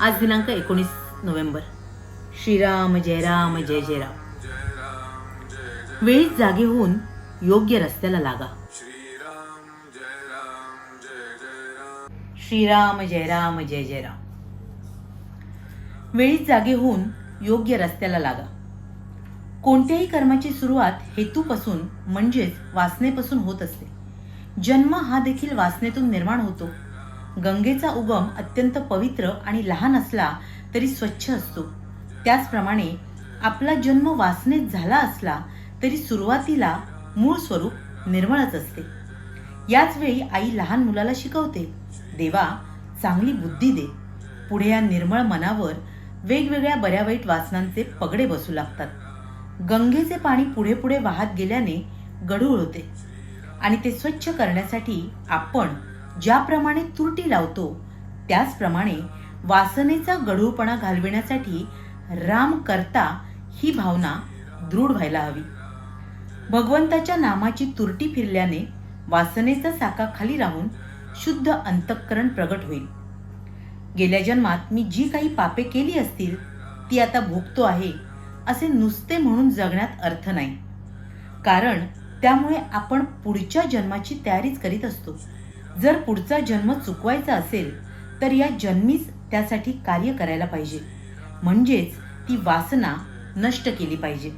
आज दिनांक एकोणीस नोव्हेंबर. श्रीराम जय राम जय जय राम. वेळीच जागे होऊन योग्य रस्त्याला लागा. श्रीराम जय राम जय जय राम. श्रीराम जय राम जय जय राम वेळीच जागे होऊन योग्य रस्त्याला लागा. कोणत्याही कर्माची सुरुवात हेतूपासून म्हणजेच वासनेपासून होत असते. जन्म हा देखील वासनेतून निर्माण होतो. गंगेचा उगम अत्यंत पवित्र आणि लहान असला तरी स्वच्छ असतो. त्याचप्रमाणे आपला जन्म वासनेत झाला असला तरी सुरुवातीला मूळ स्वरूप निर्मळच असते. याच वेळी आई लहान मुलाला शिकवते देवा चांगली बुद्धी दे. पुढे या निर्मळ मनावर वेगवेगळ्या बऱ्या वाईट वासनांचे पगडे बसू लागतात. गंगेचे पाणी पुढे पुढे वाहत गेल्याने गढूळ होते आणि ते स्वच्छ करण्यासाठी आपण ज्याप्रमाणे तुरटी लावतो त्याचप्रमाणे वासनेचा गढूळपणा घालविण्यासाठी राम करता ही भावना दृढ व्हायला हवी. भगवंताच्या नामाची तुरटी फिरल्याने वासनेचा साका खाली राहून शुद्ध अंतःकरण प्रगट होईल. गेल्या जन्मात मी जी काही पापे केली असतील ती आता भोगतो आहे असे नुसते म्हणून जगण्यात अर्थ नाही. कारण त्यामुळे आपण पुढच्या जन्माची तयारीच करीत असतो. जर पुढचा जन्म चुकवायचा असेल तर या जन्मीच त्यासाठी कार्य करायला पाहिजे. म्हणजेच ती वासना नष्ट केली पाहिजे.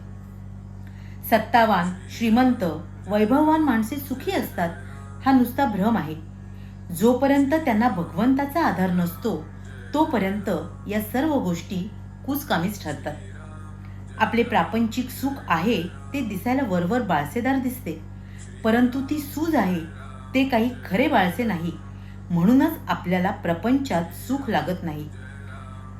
सत्तावान श्रीमंत वैभववान माणसे सुखी असतात हा नुसता भ्रम आहे. जोपर्यंत त्यांना भगवंताचा आधार नसतो तोपर्यंत या सर्व गोष्टी कुचकामीच ठरतात. आपले प्रापंचिक सुख आहे ते दिसायला वरवर बाळसेदार दिसते. परंतु ती सूज आहे ते काही खरे बाळसे नाही. म्हणूनच आपल्याला प्रपंचात सुख लागत नाही.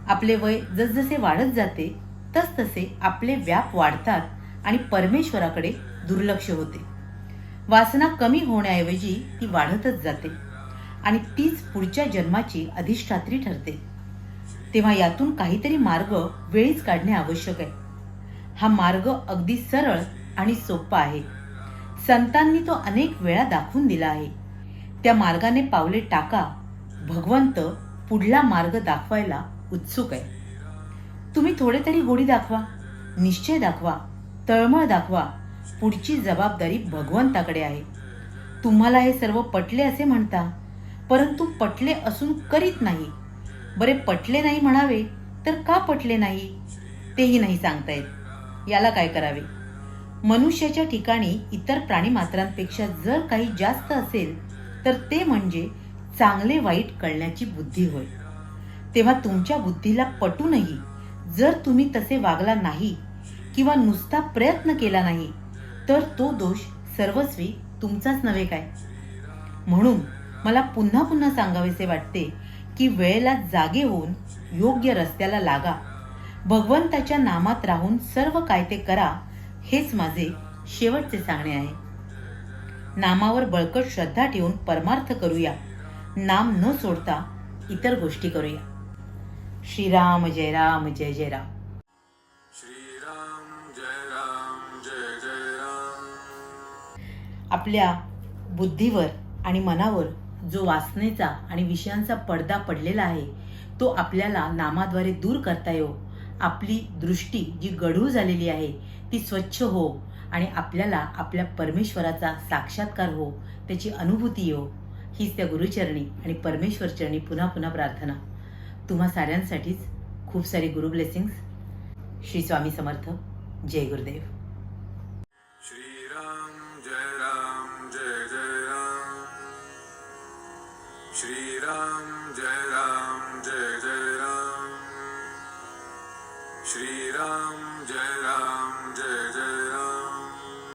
आपले वय जसजसे वाढत जाते तसतसे आपले व्याप वाढतात आणि परमेश्वराकडे दुर्लक्ष होते. वासना कमी होण्याऐवजी ती वाढतच जाते आणि तीच पुढच्या जन्माची अधिष्ठात्री ठरते. तेव्हा यातून काहीतरी मार्ग वेळीच काढणे आवश्यक आहे. हा मार्ग अगदी सरळ आणि सोपा आहे. संतांनी तो अनेक वेळा दाखवून दिला आहे. त्या मार्गाने पावले टाका. भगवंत पुढला मार्ग दाखवायला उत्सुक आहे. तुम्ही थोडे तरी गोडी दाखवा निश्चय दाखवा तळमळ दाखवा. पुढची जबाबदारी भगवंताकडे आहे. तुम्हाला हे सर्व पटले असे म्हणता परंतु पटले असून करीत नाही. बरे पटले नाही म्हणावे तर का पटले नाही? तेही नाही सांगता येत. याला काय करावे? मनुष्याच्या ठिकाणी इतर प्राणी मात्रांपेक्षा जर काही जास्त असेल तर ते म्हणजे चांगले वाईट कळण्याची बुद्धी होय. तेव्हा तुमच्या बुद्धीला पटूनही जर तुम्ही तसे वागला नाही किंवा नुसता प्रयत्न केला नाही तर तो दोष सर्वस्वी तुमचाच नव्हे काय? म्हणून मला पुन्हा पुन्हा सांगावेसे वाटते की वेळेला जागे होऊन योग्य रस्त्याला लागा. भगवंताच्या नामात राहून सर्व काय ते करा हेच माझे शेवटचे सांगणे आहे. नामावर बळकट श्रद्धा ठेवून परमार्थ करूया. नाम न सोडता इतर गोष्टी करूया. श्रीराम जय राम जय जय राम. श्रीराम जय राम जय जय राम आपल्या बुद्धीवर आणि मनावर जो वासनेचा आणि विषयांचा पडदा पडलेला आहे तो आपल्याला नामाद्वारे दूर करता येऊ आपली दृष्टी जी गढूळ झालेली आहे ती स्वच्छ हो आणि आपल्याला आपल्या परमेश्वराचा साक्षात्कार हो त्याची अनुभूती येऊ हीच त्या गुरुचरणी आणि परमेश्वरचरणी पुन्हा पुन्हा प्रार्थना. तुम्हा साऱ्यांसाठीच खूप सारी गुरु ब्लेसिंग्स. श्री स्वामी समर्थ. जय गुरुदेव. श्रीराम जय राम जय जय राम. श्रीराम जय राम Shri Ram.